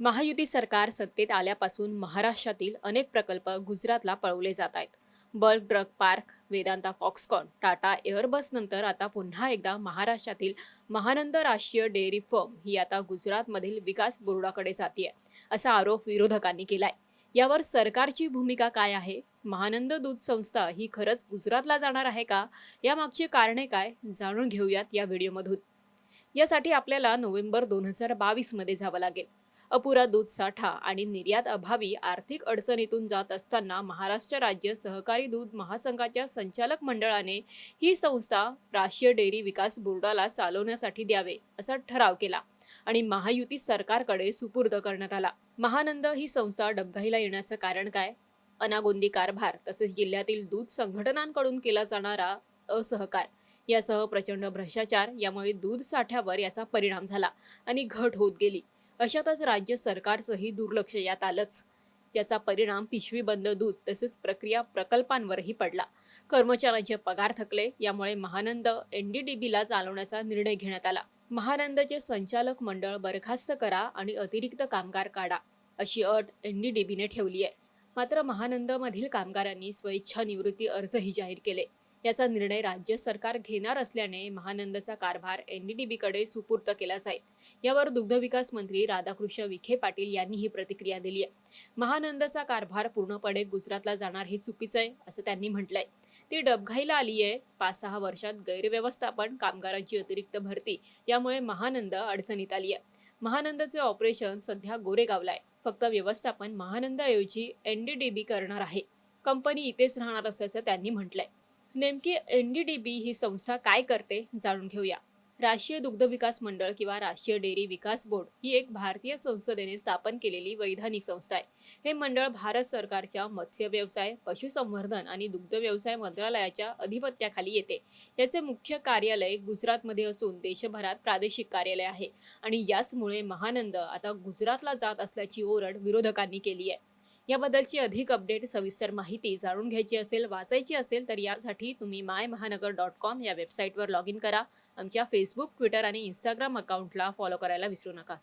महायुती सरकार सत्तेत आल्यापासून महाराष्ट्रातील अनेक प्रकल्प गुजरातला पळवले जात आहेत. Bulk drug park Vedanta Foxconn Tata Airbus नंतर आता पुन्हा एकदा महाराष्ट्रातील महानंद राष्ट्रीय डेअरी फर्म ही आता गुजरातमधील विकास बोर्डाकडे जातीये असा आरोप विरोधकांनी केलाय. यावर सरकारची भूमिका काय आहे? महानंद दूध संस्था ही खरंच गुजरातला जाणार आहे का? यामागची कारणे काय? जाणून घेऊयात या व्हिडिओमधून. यासाठी आपल्याला नोव्हेंबर दोन हजार बावीसमध्ये जावं लागेल. अपुरा दूध साठा आणि निर्यात अभावी आर्थिक अडचणीतून जात असताना महाराष्ट्र राज्य सहकारी दूध महासंघाच्या संचालक मंडळाने ही संस्था राष्ट्रीय डेअरी विकास बोर्डाला चालवण्यासाठी द्यावे असा ठराव केला आणि महायुती सरकारकडे सुपूर्द करण्यात आला. महानंद ही संस्था डबघाईला येण्याचं कारण काय? अनागोंदी कारभार तसेच जिल्ह्यातील दूध संघटनांकडून केला जाणारा असहकार यासह प्रचंड भ्रष्टाचार यामुळे दूध साठ्यावर याचा परिणाम झाला आणि घट होत गेली. अशातच राज्य सरकारचंही दुर्लक्ष यात आलंच. त्याचा परिणाम पिशवी बंद दूध तसेच प्रक्रिया प्रकल्पांवरही पडला. कर्मचाऱ्यांचे पगार थकले यामुळे महानंद एनडीडीबीला चालवण्याचा निर्णय घेण्यात आला. महानंदचे संचालक मंडळ बरखास्त करा आणि अतिरिक्त कामगार काढा अशी अट एनडीडीबीने ठेवली आहे मात्र महानंदमधील कामगारांनी स्वेच्छा निवृत्ती अर्जही जाहीर केले. याचा निर्णय राज्य सरकार घेणार असल्याने महानंदचा कारभार एनडीडीबीकडे सुपूर्त केला जाईल. यावर दुग्धविकास मंत्री राधाकृष्ण विखे पाटील यांनी ही प्रतिक्रिया दिली आहे. महानंदचा कारभार पूर्णपणे गुजरातला जाणार हे चुकीचं आहे असं त्यांनी म्हटलंय. ती डबघाईला आली आहे. पाच सहा वर्षात गैरव्यवस्थापन कामगारांची अतिरिक्त भरती यामुळे महानंद अडचणीत आली आहे. महानंदचे ऑपरेशन सध्या गोरेगावला आहे. फक्त व्यवस्थापन महानंदाऐवजी एनडीडीबी करणार आहे. कंपनी इथेच राहणार असल्याचं त्यांनी म्हटलंय. नेमकी एन डी डी बी ही संस्था काय करते जाणून घेऊया. राष्ट्रीय दुग्ध विकास मंडळ किंवा राष्ट्रीय डेअरी विकास बोर्ड ही एक भारतीय संसदेने स्थापन केलेली वैधानिक संस्था आहे. हे मंडळ भारत सरकारच्या मत्स्य व्यवसाय पशुसंवर्धन आणि दुग्ध व्यवसाय मंत्रालयाच्या अधिपत्याखाली येते. याचे मुख्य कार्यालय गुजरातमध्ये असून देशभरात प्रादेशिक कार्यालय आहे आणि याचमुळे महानंद आता गुजरातला जात असल्याची ओरड विरोधकांनी केली आहे. याबद्दलची अधिक अपडेट सविस्तर माहिती जाणून घ्यायची असेल वाचायची असेल तर यासाठी तुम्ही माय महानगर डॉट कॉम या वेबसाईटवर लॉग इन करा. आमच्या फेसबुक ट्विटर आणि इंस्टाग्राम अकाउंटला फॉलो करायला विसरू नका.